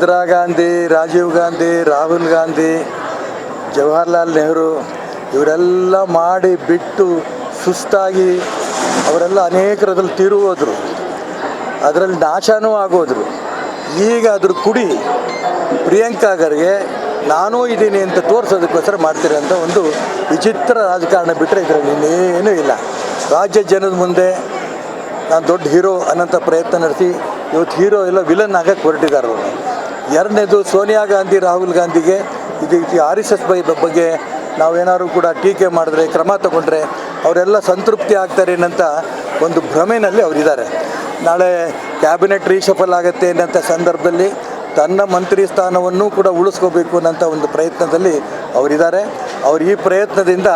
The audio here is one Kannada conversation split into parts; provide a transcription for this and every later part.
ಇಂದಿರಾ ಗಾಂಧಿ, ರಾಜೀವ್ ಗಾಂಧಿ, ರಾಹುಲ್ ಗಾಂಧಿ, ಜವಾಹರ್ಲಾಲ್ ನೆಹರು ಇವರೆಲ್ಲ ಮಾಡಿ ಬಿಟ್ಟು ಸುಸ್ತಾಗಿ ಅವರೆಲ್ಲ ಅನೇಕರದಲ್ಲಿ ತೀರು ಹೋದರು. ಅದರಲ್ಲಿ ನಾಶನೂ ಆಗೋದ್ರು. ಈಗ ಅದ್ರ ಕುಡಿ ಪ್ರಿಯಾಂಕಾ ಗರ್ಗೆ ನಾನೂ ಇದ್ದೀನಿ ಅಂತ ತೋರಿಸೋದಕ್ಕೋಸ್ಕರ ಮಾಡ್ತಿರೋಂಥ ಒಂದು ವಿಚಿತ್ರ ರಾಜಕಾರಣ ಬಿಟ್ಟರೆ ಇದರಲ್ಲಿ ಇನ್ನೇನೂ ಇಲ್ಲ. ರಾಜ್ಯ ಜನದ ಮುಂದೆ ನಾನು ದೊಡ್ಡ ಹೀರೋ ಅನ್ನೋಂಥ ಪ್ರಯತ್ನ ನಡೆಸಿ, ಇವತ್ತು ಹೀರೋ ಎಲ್ಲ ವಿಲನ್ ಆಗಕ್ಕೆ ಹೊರಟಿದ್ದಾರೆ ಅವರು. ಎರಡನೇದು ಸೋನಿಯಾ ಗಾಂಧಿ, ರಾಹುಲ್ ಗಾಂಧಿಗೆ. ಇದು ಆರ್ ಎಸ್ ಎಸ್ ಬೈ ಬಗ್ಗೆ ನಾವೇನಾದ್ರು ಕೂಡ ಟೀಕೆ ಮಾಡಿದ್ರೆ, ಕ್ರಮ ತಗೊಂಡ್ರೆ ಅವರೆಲ್ಲ ಸಂತೃಪ್ತಿ ಆಗ್ತಾರೆ ಅನ್ನೋಂಥ ಒಂದು ಭ್ರಮೆನಲ್ಲಿ ಅವರಿದ್ದಾರೆ. ನಾಳೆ ಕ್ಯಾಬಿನೆಟ್ ರೀಶಫಲ್ ಆಗುತ್ತೆ ಅನ್ನೋಂಥ ಸಂದರ್ಭದಲ್ಲಿ ತನ್ನ ಮಂತ್ರಿ ಸ್ಥಾನವನ್ನು ಕೂಡ ಉಳಿಸ್ಕೋಬೇಕು ಅನ್ನೋಂಥ ಒಂದು ಪ್ರಯತ್ನದಲ್ಲಿ ಅವರಿದ್ದಾರೆ. ಅವ್ರ ಈ ಪ್ರಯತ್ನದಿಂದ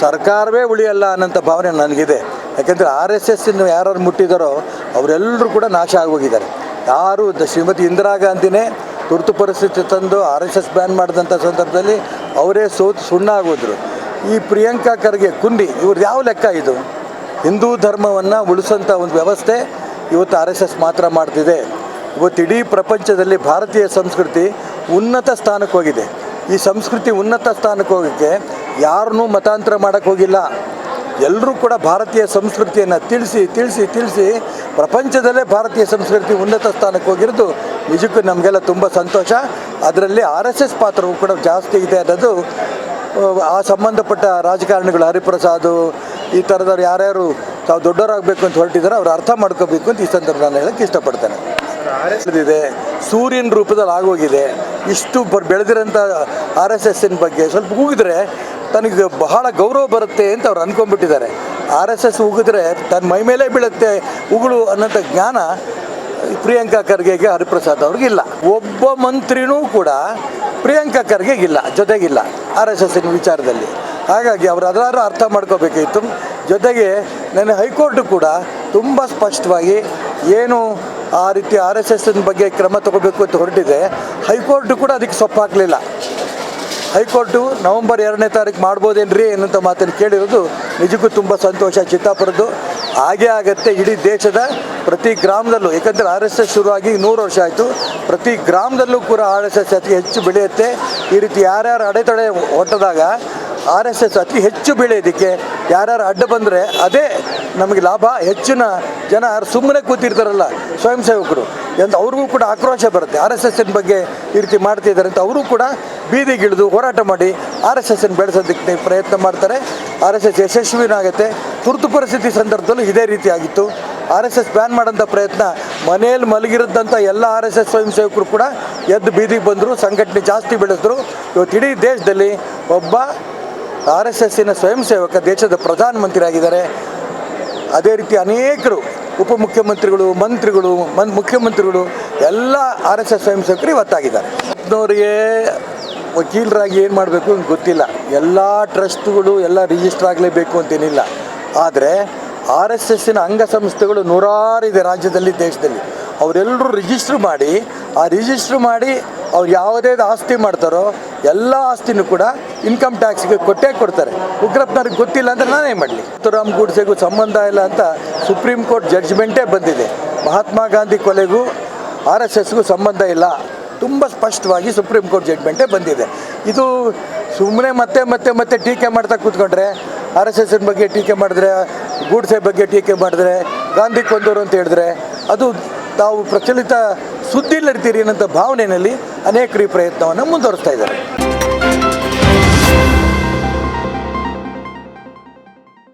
ಸರ್ಕಾರವೇ ಉಳಿಯಲ್ಲ ಅನ್ನೋಂಥ ಭಾವನೆ ನನಗಿದೆ. ಯಾಕೆಂದರೆ ಆರ್ ಎಸ್ ಎಸ್ಸಿನ ಯಾರು ಮುಟ್ಟಿದಾರೋ ಅವರೆಲ್ಲರೂ ಕೂಡ ನಾಶ ಆಗೋಗಿದ್ದಾರೆ. ಯಾರು ಶ್ರೀಮತಿ ಇಂದಿರಾ ಗಾಂಧಿನೇ ತುರ್ತು ಪರಿಸ್ಥಿತಿ ತಂದು ಆರ್ ಎಸ್ ಎಸ್ ಬ್ಯಾನ್ ಮಾಡಿದಂಥ ಸಂದರ್ಭದಲ್ಲಿ ಅವರೇ ಸೋತು ಸುಣ್ಣ ಆಗೋದ್ರು ಈ ಪ್ರಿಯಾಂಕಾ ಖರ್ಗೆ ಕುಂಡಿ ಇವ್ರದ್ದು ಯಾವ ಲೆಕ್ಕ ಇದು? ಹಿಂದೂ ಧರ್ಮವನ್ನು ಉಳಿಸೋಂಥ ಒಂದು ವ್ಯವಸ್ಥೆ ಇವತ್ತು ಆರ್ ಎಸ್ ಎಸ್ ಮಾತ್ರ ಮಾಡ್ತಿದೆ. ಇವತ್ತು ಇಡೀ ಪ್ರಪಂಚದಲ್ಲಿ ಭಾರತೀಯ ಸಂಸ್ಕೃತಿ ಉನ್ನತ ಸ್ಥಾನಕ್ಕೆ ಹೋಗಿದೆ ಈ ಸಂಸ್ಕೃತಿ ಉನ್ನತ ಸ್ಥಾನಕ್ಕೆ ಹೋಗೋಕ್ಕೆ ಯಾರನ್ನೂ ಮತಾಂತರ ಮಾಡೋಕ್ಕೆ ಹೋಗಿಲ್ಲ. ಎಲ್ಲರೂ ಕೂಡ ಭಾರತೀಯ ಸಂಸ್ಕೃತಿಯನ್ನು ತಿಳಿಸಿ ತಿಳಿಸಿ ತಿಳಿಸಿ ಪ್ರಪಂಚದಲ್ಲೇ ಭಾರತೀಯ ಸಂಸ್ಕೃತಿ ಉನ್ನತ ಸ್ಥಾನಕ್ಕೆ ಹೋಗಿರೋದು ನಿಜಕ್ಕೂ ನಮಗೆಲ್ಲ ತುಂಬ ಸಂತೋಷ. ಅದರಲ್ಲಿ ಆರ್ ಎಸ್ ಎಸ್ ಪಾತ್ರವು ಕೂಡ ಜಾಸ್ತಿ ಇದೆ ಅನ್ನೋದು, ಆ ಸಂಬಂಧಪಟ್ಟ ರಾಜಕಾರಣಿಗಳು ಹರಿಪ್ರಸಾದ್, ಈ ಥರದವ್ರು ಯಾರ್ಯಾರು ತಾವು ದೊಡ್ಡವರಾಗಬೇಕು ಅಂತ ಹೊರಟಿದ್ದಾರೆ ಅವ್ರು ಅರ್ಥ ಮಾಡ್ಕೋಬೇಕು ಅಂತ ಈ ಸಂದರ್ಭ ನಾನು ಹೇಳಕ್ಕೆ ಇಷ್ಟಪಡ್ತೇನೆ. ಇದೆ ಸೂರ್ಯನ ರೂಪದಲ್ಲಿ ಆಗೋಗಿದೆ. ಇಷ್ಟು ಬರ್ ಬೆಳೆದಿರೋಂಥ ಆರ್ ಎಸ್ ಎಸ್ಸಿನ ಬಗ್ಗೆ ಸ್ವಲ್ಪ ಉಗಿದ್ರೆ ತನಗೆ ಬಹಳ ಗೌರವ ಬರುತ್ತೆ ಅಂತ ಅವ್ರು ಅಂದ್ಕೊಂಡ್ಬಿಟ್ಟಿದ್ದಾರೆ ಆರ್ ಎಸ್ ಎಸ್ ಉಗಿದ್ರೆ ತನ್ನ ಮೈ ಮೇಲೆ ಬೀಳುತ್ತೆ, ಉಗುಳು ಅನ್ನೋಂಥ ಜ್ಞಾನ ಪ್ರಿಯಾಂಕಾ ಖರ್ಗೆಗೆ ಹರಿಪ್ರಸಾದ್ ಅವ್ರಿಗಿಲ್ಲ ಒಬ್ಬ ಮಂತ್ರಿನೂ ಕೂಡ ಪ್ರಿಯಾಂಕಾ ಖರ್ಗೆಗಿಲ್ಲ ಜೊತೆಗಿಲ್ಲ ಆರ್ ಎಸ್ ಎಸ್ಸಿನ ವಿಚಾರದಲ್ಲಿ. ಹಾಗಾಗಿ ಅವರು ಅದರಾದ್ರೂ ಅರ್ಥ ಮಾಡ್ಕೋಬೇಕಿತ್ತು. ಜೊತೆಗೆ ನನ್ನ ಹೈಕೋರ್ಟ್ ಕೂಡ ತುಂಬ ಸ್ಪಷ್ಟವಾಗಿ ಏನು ಆ ರೀತಿ ಆರ್ ಎಸ್ ಎಸ್ಸಿನ ಬಗ್ಗೆ ಕ್ರಮ ತಗೋಬೇಕು ಅಂತ ಹೊರಟಿದೆ. ಹೈಕೋರ್ಟ್ ಕೂಡ ಅದಕ್ಕೆ ಸೊಪ್ಪು ಹಾಕಲಿಲ್ಲ ಹೈಕೋರ್ಟು ನವೆಂಬರ್ ಎರಡನೇ ತಾರೀಕು ಮಾಡ್ಬೋದೇನ್ರಿ ಅನ್ನೋಂಥ ಮಾತನ್ನು ಕೇಳಿರೋದು ನಿಜಕ್ಕೂ ತುಂಬ ಸಂತೋಷ ಚಿತ್ತಾಪುರದ್ದು. ಹಾಗೇ ಆಗತ್ತೆ ಇಡೀ ದೇಶದ ಪ್ರತಿ ಗ್ರಾಮದಲ್ಲೂ ಯಾಕಂದರೆ ಆರ್ ಎಸ್ ಎಸ್ ಶುರುವಾಗಿ ನೂರು ವರ್ಷ ಆಯಿತು. ಪ್ರತಿ ಗ್ರಾಮದಲ್ಲೂ ಕೂಡ ಆರ್ ಎಸ್ ಎಸ್ ಅತಿ ಹೆಚ್ಚು ಬೆಳೆಯುತ್ತೆ. ಈ ರೀತಿ ಯಾರ್ಯಾರು ಅಡೆತಡೆ ಹೊಟ್ಟದಾಗ ಆರ್ ಎಸ್ ಎಸ್ ಅತಿ ಹೆಚ್ಚು ಬೆಳೆಯೋದಕ್ಕೆ, ಯಾರ್ಯಾರು ಅಡ್ಡ ಬಂದರೆ ಅದೇ ನಮಗೆ ಲಾಭ, ಹೆಚ್ಚಿನ ಜನ ಸುಮ್ಮನೆ ಕೂತಿರ್ತಾರಲ್ಲ ಸ್ವಯಂ ಸೇವಕರು ಎಂದು ಅವ್ರಿಗೂ ಕೂಡ ಆಕ್ರೋಶ ಬರುತ್ತೆ. ಆರ್ ಎಸ್ ಎಸ್ಸಿನ ಬಗ್ಗೆ ಈ ರೀತಿ ಮಾಡ್ತಿದ್ದಾರೆ ಅಂತ ಅವರು ಕೂಡ ಬೀದಿಗಿಳಿದು ಹೋರಾಟ ಮಾಡಿ ಆರ್ ಎಸ್ ಎಸ್ಸನ್ನು ಬೆಳೆಸೋದಕ್ಕೆ ಪ್ರಯತ್ನ ಮಾಡ್ತಾರೆ. ಆರ್ ಎಸ್ ಎಸ್ ಯಶಸ್ವಿನಾಗುತ್ತೆ. ತುರ್ತು ಪರಿಸ್ಥಿತಿ ಸಂದರ್ಭದಲ್ಲೂ ಇದೇ ರೀತಿ ಆಗಿತ್ತು. ಆರ್ ಎಸ್ ಎಸ್ ಬ್ಯಾನ್ ಮಾಡೋಂಥ ಪ್ರಯತ್ನ ಮನೆಯಲ್ಲಿ ಮಲಗಿರೋದಂಥ ಎಲ್ಲ ಆರ್ ಎಸ್ ಎಸ್ ಸ್ವಯಂ ಸೇವಕರು ಕೂಡ ಎದ್ದು ಬೀದಿಗೆ ಬಂದರು, ಸಂಘಟನೆ ಜಾಸ್ತಿ ಬೆಳೆಸಿದ್ರು. ಇವತ್ತು ಇಡೀ ದೇಶದಲ್ಲಿ ಒಬ್ಬ ಆರ್ ಎಸ್ ಎಸ್ಸಿನ ಸ್ವಯಂ ಸೇವಕ ದೇಶದ ಪ್ರಧಾನಮಂತ್ರಿ ಆಗಿದ್ದಾರೆ ಅದೇ ರೀತಿ ಅನೇಕರು ಉಪಮುಖ್ಯಮಂತ್ರಿಗಳು ಮಂತ್ರಿಗಳು, ಮನ್, ಮುಖ್ಯಮಂತ್ರಿಗಳು, ಎಲ್ಲ ಆರ್ ಎಸ್ ಎಸ್ ಸ್ವಯಂ ಸೇವಕರು ಇವತ್ತಾಗಿದ್ದಾರೆ. ಅವರಿಗೆ ವಕೀಲರಾಗಿ ಏನು ಮಾಡಬೇಕು ಅಂತ ಗೊತ್ತಿಲ್ಲ. ಎಲ್ಲ ಟ್ರಸ್ಟ್ಗಳು ಎಲ್ಲ ರಿಜಿಸ್ಟರ್ ಆಗಲೇಬೇಕು ಅಂತೇನಿಲ್ಲ ಆದರೆ ಆರ್ ಎಸ್ ಎಸ್ಸಿನ ಅಂಗಸಂಸ್ಥೆಗಳು ನೂರಾರು ಇದೆ ರಾಜ್ಯದಲ್ಲಿ, ದೇಶದಲ್ಲಿ. ಅವರೆಲ್ಲರೂ ರಿಜಿಸ್ಟ್ರ್ ಮಾಡಿ, ಆ ರಿಜಿಸ್ಟ್ರ್ ಮಾಡಿ ಅವ್ರು ಯಾವುದೇ ಆಸ್ತಿ ಮಾಡ್ತಾರೋ ಎಲ್ಲ ಆಸ್ತಿನೂ ಕೂಡ ಇನ್ಕಮ್ ಟ್ಯಾಕ್ಸ್ಗೆ ಕೊಟ್ಟೇ ಕೊಡ್ತಾರೆ. ಉಗ್ರಪ್ಪನವ್ರಿಗೆ ಗೊತ್ತಿಲ್ಲ ಅಂದರೆ ನಾನೇ ಮಾಡಲಿ. ತುರಾಮ್ ಗೂಡ್ಸೆಗೂ ಸಂಬಂಧ ಇಲ್ಲ ಅಂತ ಸುಪ್ರೀಂ ಕೋರ್ಟ್ ಜಡ್ಜ್ಮೆಂಟೇ ಬಂದಿದೆ. ಮಹಾತ್ಮ ಗಾಂಧಿ ಕೊಲೆಗೂ ಆರ್ ಎಸ್ ಎಸ್ಗೂ ಸಂಬಂಧ ಇಲ್ಲ. ತುಂಬ ಸ್ಪಷ್ಟವಾಗಿ ಸುಪ್ರೀಂ ಕೋರ್ಟ್ ಜಡ್ಜ್ಮೆಂಟೇ ಬಂದಿದೆ. ಇದು ಸುಮ್ಮನೆ ಮತ್ತೆ ಮತ್ತೆ ಮತ್ತೆ ಟೀಕೆ ಮಾಡ್ತಾ ಕೂತ್ಕೊಂಡ್ರೆ, ಆರ್ ಎಸ್ ಎಸ್ನ ಬಗ್ಗೆ ಟೀಕೆ ಮಾಡಿದ್ರೆ, ಗೂಡ್ಸೆ ಬಗ್ಗೆ ಟೀಕೆ ಮಾಡಿದ್ರೆ, ಗಾಂಧಿ ಕೊಂದವರು ಅಂತ ಹೇಳಿದ್ರೆ, ಅದು ತಾವು ಪ್ರಚಲಿತ ಸುದ್ದಿ ಇಲ್ಲಡ್ತೀರಿ ಅನ್ನೋಂಥ ಭಾವನೆಯಲ್ಲಿ ಅನೇಕರು ಈ ಪ್ರಯತ್ನವನ್ನು ಮುಂದುವರಿಸ್ತಾ ಇದ್ದಾರೆ.